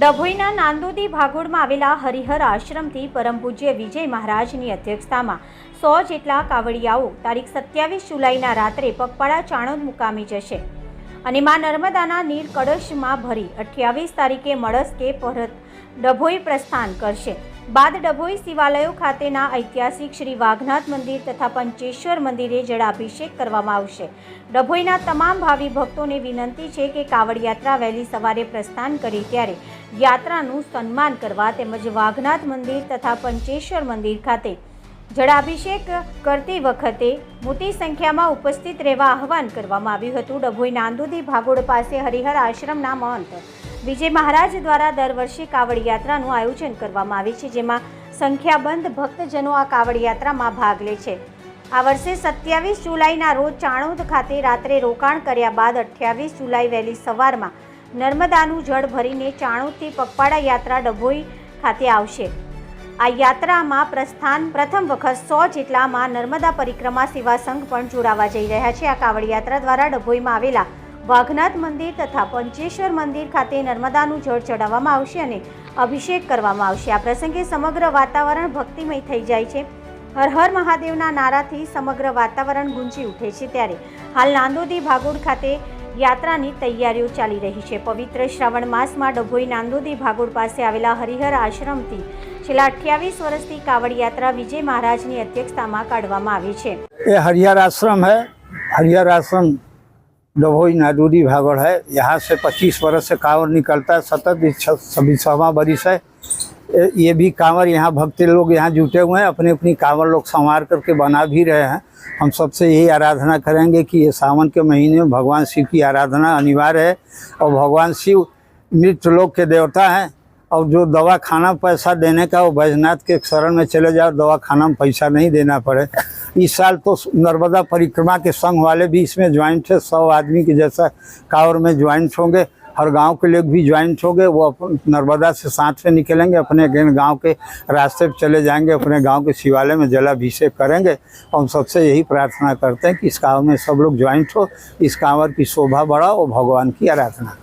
ડભોઈના નાંદોદી ભાગોળમાં આવેલા હરિહર આશ્રમથી પરમ પૂજ્ય વિજય મહારાજની અધ્યક્ષતામાં સો જેટલા કાવડિયાઓ તારીખ સત્યાવીસ જુલાઈના રાત્રે પગપાળા ચાણોદ મુકામે જશે. અને માં નર્મદાના નીર કળશમાં ભરી અઠ્યાવીસ તારીખે મળસ કે પરત ડભોઈ પ્રસ્થાન કરશે. બાદ ડભોઈ શિવાલયો ખાતેના ઐતિહાસિક શ્રી વાઘનાથ મંદિર તથા પંચેશ્વર મંદિરે જળાભિષેક કરવામાં આવશે. ડભોઈના તમામ ભાવિ ભક્તોને વિનંતી છે કે કાવડ યાત્રા વહેલી સવારે પ્રસ્થાન કરી ત્યારે યાત્રાનું સન્માન કરવા તેમજ વાઘનાથ મંદિર તથા પંચેશ્વર મંદિર ખાતે જળાભિષેક કરતી વખતે મોટી સંખ્યામાં ઉપસ્થિત રહેવા આહવાન કરવામાં આવ્યું હતું. ડભોઈ નાંદોદી ભાગોળ પાસે હરિહર આશ્રમના મહંત વિજય મહારાજ દ્વારા દર વર્ષે કાવડ યાત્રાનું આયોજન કરવામાં આવે છે, જેમાં સંખ્યાબંધ ભક્તજનો આ કાવડ યાત્રામાં ભાગ લે છે. આ વર્ષે સત્યાવીસ જુલાઈના રોજ ચાણોદ ખાતે રાત્રે રોકાણ કર્યા બાદ અઠ્યાવીસ જુલાઈ વહેલી સવારમાં નર્મદાનું જળ ભરીને ચાણોદથી પગપાળા યાત્રા ડભોઈ ખાતે આવશે. આ યાત્રામાં પ્રસ્થાન પ્રથમ વખત સો જેટલામાં નર્મદા પરિક્રમા સેવા સંઘ પણ જોડાવા જઈ રહ્યા છે. આ કાવડ યાત્રા દ્વારા ડભોઈમાં આવેલા વાઘનાથ મંદિર તથા પંચેશ્વર મંદિર ખાતે નર્મદાનું જળ ચડાવવામાં આવશે અને અભિષેક કરવામાં આવશે. આ પ્રસંગે સમગ્ર વાતાવરણ ભક્તિમય થઈ જાય છે. હર હર મહાદેવના નારાથી સમગ્ર વાતાવરણ ગુંજી ઉઠે છે ત્યારે હાલ નાંદોદી ભાગોળ ખાતે યાત્રાની તૈયારીઓ ચાલી રહી છે. પવિત્ર શ્રાવણ માસમાં ડભોઈ નાંદોદી ભાગોળ પાસે આવેલા હરિહર આશ્રમથી છેલ્લા અઠ્યાવીસ વર્ષથી કાવડ યાત્રા વિજય મહારાજની અધ્યક્ષતામાં કાઢવામાં આવી છે. એ હરિહર આશ્રમ હૈ. હરિહર આશ્રમ डभोई नादूरी भागड़ है, यहाँ से 25 वर्ष से कांवर निकलता है, सतत छब्बीसवा बरिश है। ये- ये भी कांवर, यहाँ भक्ति लोग यहाँ जुटे हुए हैं अपनी अपनी कांवर लोग संवार करके बना भी रहे हैं। हम सबसे यही आराधना करेंगे कि ये सावन के महीने में भगवान शिव की आराधना अनिवार्य है और भगवान शिव मृत लोग के देवता हैं और जो दवा खाना पैसा देने का, वो बैजनाथ के शरण में चले जाओ दवा खाना में पैसा नहीं देना पड़े। इस साल तो नर्मदा परिक्रमा के संघ वाले भी इसमें ज्वाइंट है, सौ आदमी के जैसा कांवर में ज्वाइंट होंगे, हर गाँव के लोग भी ज्वाइंट होंगे, वो नर्मदा से साथ में निकलेंगे, अपने अगेन गाँव के रास्ते पर चले जाएँगे, अपने गाँव के शिवालय में जलाभिषेक करेंगे। और हम सबसे यही प्रार्थना करते हैं कि इस कांवर में सब लोग ज्वाइंट हो, इस कांवर की शोभा बढ़ाओ और भगवान की आराधना